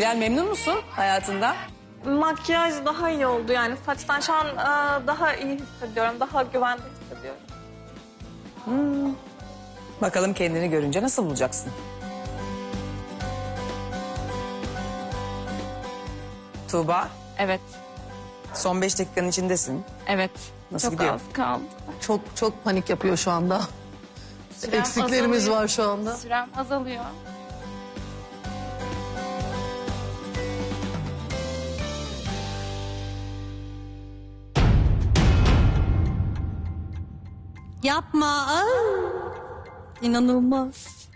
Hilal memnun musun hayatında? Makyaj daha iyi oldu yani saçtan şu an e, daha iyi hissediyorum. Daha güvende hissediyorum. Bakalım kendini görünce nasıl bulacaksın? Tuğba, Evet, son beş dakikanın içindesin. evet. Nasıl Çok gidiyor? az kaldı. Çok çok panik yapıyor şu anda. Sürem Eksiklerimiz azalıyor. var şu anda. Sürem azalıyor. Yapma. Aa! İnanılmaz.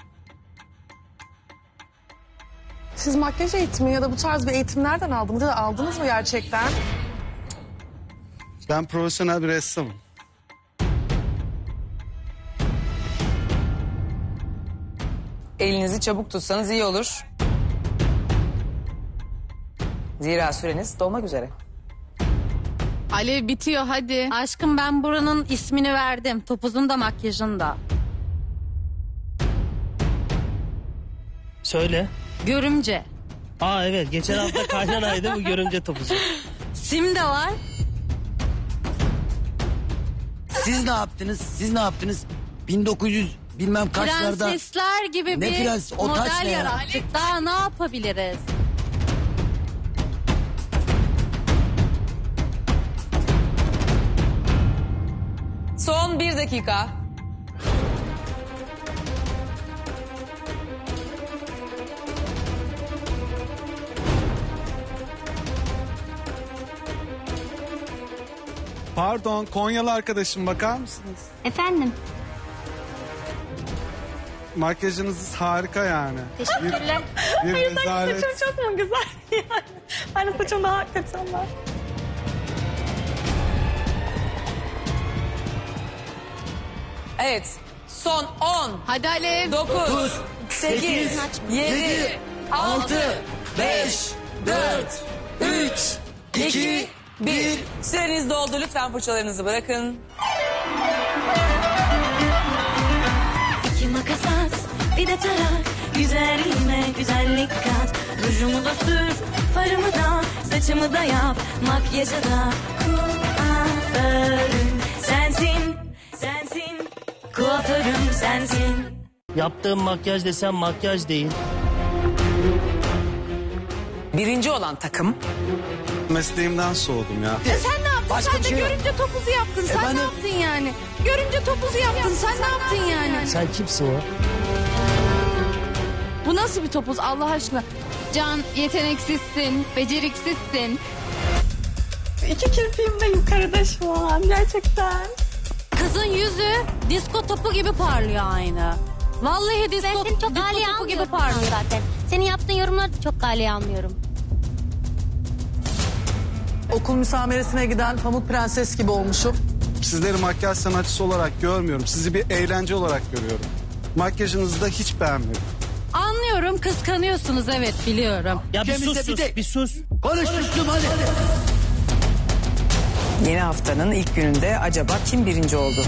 Siz makyaj eğitimi ya da bu tarz bir eğitim nereden aldınız? Ya da aldınız mı gerçekten? Ben profesyonel bir ressamım. Elinizi çabuk tutsanız iyi olur. Zira süreniz dolmak üzere. Alev bitiyor hadi. Aşkım ben buranın ismini verdim. Topuzun da makyajın da. Söyle. Görümce. Aa evet geçen hafta kaynanaydı bu görümce topuzu. Sim de var. Siz ne yaptınız? Siz ne yaptınız? 1900 bilmem kaçlarda. Prensesler gibi Ne bir prens? O model ne ya? yarattık. Daha ne yapabiliriz? Son bir dakika. Pardon Konyalı arkadaşım bakar mısınız? Efendim, Makyajınız harika yani. teşekkürler. Bir Hayır sanki rezalet. saçım çok mu güzel yani. Hani saçım daha kötü ama. Evet. Son 10, Hadi Alev. 9, 8, 7, 6, 5, 4, 3, 2, 1. Süreniz doldu. Lütfen fırçalarınızı bırakın. İki makas at, bir de tarak. Güzelliğime güzellik kat. Rujumu da sür, farımı da, saçımı da yap. Makyajı da kuaförüm sensin, sensin. Kuaförüm sensin. Yaptığım makyaj desem makyaj değil. Birinci olan takım Mesleğimden soğudum ya. Sen ne yaptın? Başka sen de şey yok. görünce topuzu yaptın. Sen Efendim? ne yaptın yani? Görünce topuzu yaptın. Sen ne yaptın yani? Sen kimsin ya? Bu nasıl bir topuz Allah aşkına? Can yeteneksizsin, beceriksizsin. İki kirpiğim de yukarıda şu an gerçekten. Kızın yüzü disko topu gibi parlıyor aynı. Vallahi disko, Ben seni çok disko galeye topu gibi almıyorum parlıyor. zaten. Senin yaptığın yorumları da çok galeye almıyorum. Okul müsameresine giden pamuk prenses gibi olmuşum. Sizleri makyaj sanatçısı olarak görmüyorum. Sizi bir eğlence olarak görüyorum. Makyajınızı da hiç beğenmedim. Anlıyorum kıskanıyorsunuz evet biliyorum. Ya bir Ülkemizde sus bir sus de- bir sus. Konuş Müslüm hadi. Yeni haftanın ilk gününde acaba kim birinci oldu?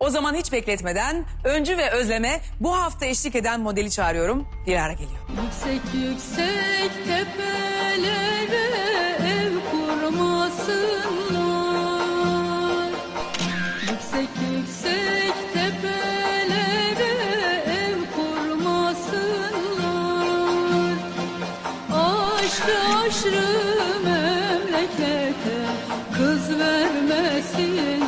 O zaman hiç bekletmeden Öncü ve Özlem'e bu hafta eşlik eden modeli çağırıyorum. Dilara geliyor. Yüksek yüksek tepelere ev kurmasınlar. Kız vermesinler.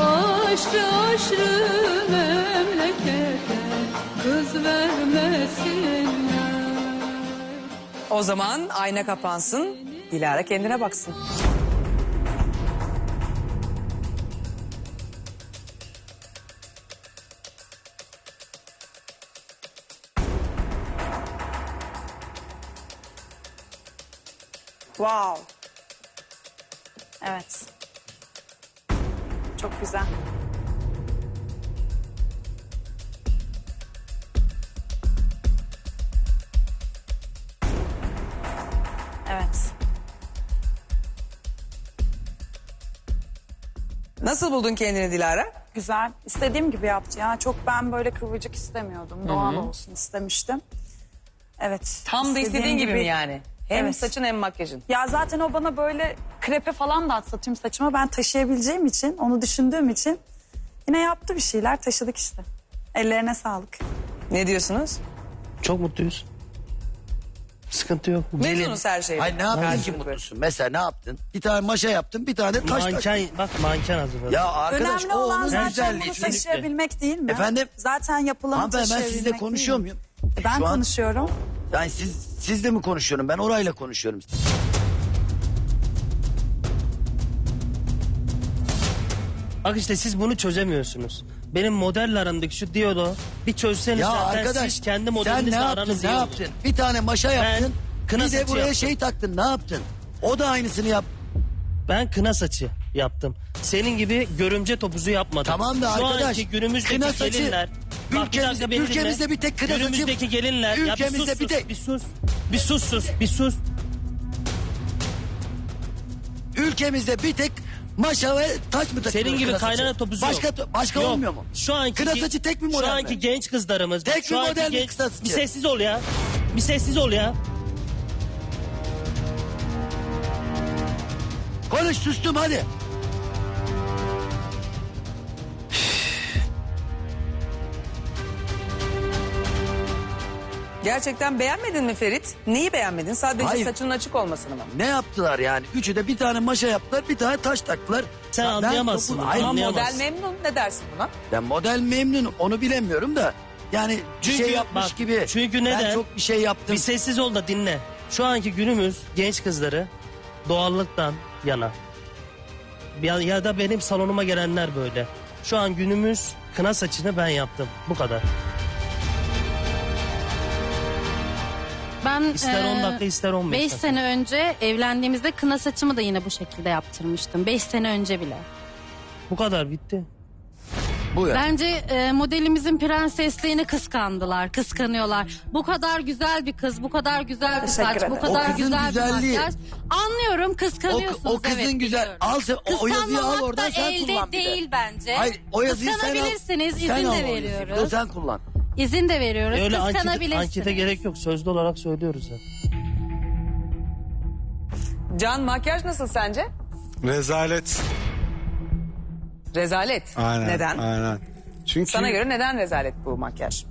Aşrı aşrı memlekete kız vermesinler. O zaman ayna kapansın. Dilara kendine baksın. Wow. Evet. Çok güzel. Evet. Nasıl buldun kendini Dilara? Güzel. İstediğim gibi yaptı ya. Çok ben böyle kıvırcık istemiyordum. Doğal olsun istemiştim. Evet. Tam da istediğin istediğim gibi mi yani? Hem Evet. saçın hem makyajın. Ya zaten o bana böyle krepe falan da atsa tüm saçıma ben taşıyabileceğim için, onu düşündüğüm için yine yaptı bir şeyler taşıdık işte. Ellerine sağlık. Ne diyorsunuz? Çok mutluyuz. Sıkıntı yok. Memnunuz her şeyden. Hayır ne yaptın Belki ki mutlusun? Mesela ne yaptın? Bir tane maşa yaptın bir tane taş taş. Manken, bak manken hazırladı. Ya arkadaş Önemli o olan onun zaten güzelliği. bunu Çünkü- taşıyabilmek değil mi? Efendim? Zaten yapılanı Hanımefendi ben taşıyabilmek sizle konuşuyor değil mi? muyum? Ben Şu an- konuşuyorum. Yani siz sizle mi konuşuyorum? Ben orayla konuşuyorum. Bak işte siz bunu çözemiyorsunuz. Benim modelle aramdaki şu diyaloğu bir çözseniz Ya zaten arkadaş siz kendi sen ne modelinizle yaptın? aranız Ne iyi olur. yaptın? Bir tane maşa yaptın. kına bir de saçı buraya yaptım. şey taktın. Ne yaptın? O da aynısını yap. Ben kına saçı yaptım. Senin gibi görümce topuzu yapmadım. Tamam da Şu arkadaş, anki günümüzdeki kına saçı- gelinler. Bak bir Ülkemizde- dinle. ülkemizde bir tek kına saçı- Günümüzdeki gelinler. ya bir Ülkemizde sus, bir sus, tek- Bir sus. Bir sus sus. Bir sus. Ülkemizde bir tek maşa ve taç mı takılıyor? Senin gibi kına kaynana topuzu başka, yok. Başka Yok. olmuyor mu? Şu anki Kına ge- saçı tek bir model Şu mi? anki genç kızlarımız. Tek bir anki model mi genç- kısa saçı? Bir sessiz ol ya. Bir sessiz ol ya. Konuş sustum hadi. Gerçekten beğenmedin mi Ferit? Neyi beğenmedin? Sadece Hayır. saçının açık olmasını mı? Ne yaptılar yani? Üçü de bir tane maşa yaptılar, bir tane taş taktılar. Sen ben anlayamazsın bunu, Hayır, Ama model Anlayamazsın. memnun. Ne dersin buna? ben model memnunum onu bilemiyorum da. Yani bir Çünkü şey yapmış bak, gibi. çünkü Ben neden? çok bir şey yaptım. Bir sessiz ol da dinle. Şu anki günümüz genç kızları doğallıktan yana. Ya, ya da benim salonuma gelenler böyle. Şu an günümüz kına saçını ben yaptım. Bu kadar. Ben İster 10 dakika ister 15 5 dakika. sene önce evlendiğimizde kına saçımı da yine bu şekilde yaptırmıştım. 5 sene önce bile. Bu kadar bitti. Bu ya. Bence e, modelimizin prensesliğini kıskandılar, kıskanıyorlar. Bu kadar güzel bir kız, bu kadar güzel bir saç, bu kadar O kızın güzel güzelliği. bir makyaj. Anlıyorum O, kıskanıyorsunuz. o kızın evet, güzel. biliyorum. Al sen, o, o yazıyı al Kıskanmamak oradan da sen elde kullan bir de. değil bence. Hayır o yazıyı sen al. Kıskanabilirsiniz, izin sen de al o yazıyı, bir de veriyoruz. Sen kullan. İzin de veriyoruz. Öyle ankete, Kıskanabilirsiniz. ankete gerek yok. Sözlü olarak söylüyoruz ya. Can makyaj nasıl sence? Rezalet. Rezalet. Aynen. Neden? Aynen. Çünkü Sana göre neden rezalet bu makyaj?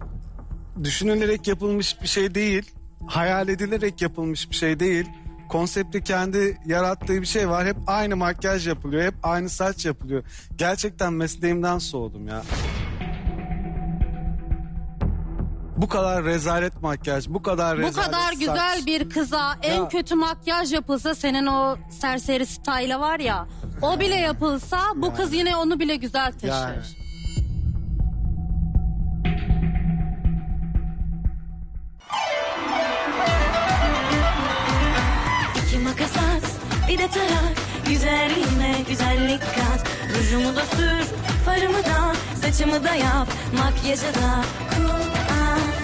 düşünülerek yapılmış bir şey değil. Hayal edilerek yapılmış bir şey değil. Konsepti kendi yarattığı bir şey var. Hep aynı makyaj yapılıyor. Hep aynı saç yapılıyor. Gerçekten mesleğimden soğudum ya. Bu kadar rezalet makyaj, bu kadar Bu rezalet kadar saç. güzel bir kıza en kötü makyaj yapılsa senin o serseri style'a var ya o bile yapılsa bu kız yine onu bile güzel taşır. Yani. İki makas at, bir de tarak. Güzelliğime güzellik kat. Rujumu da sür, farımı da, saçımı da yap. Makyajı da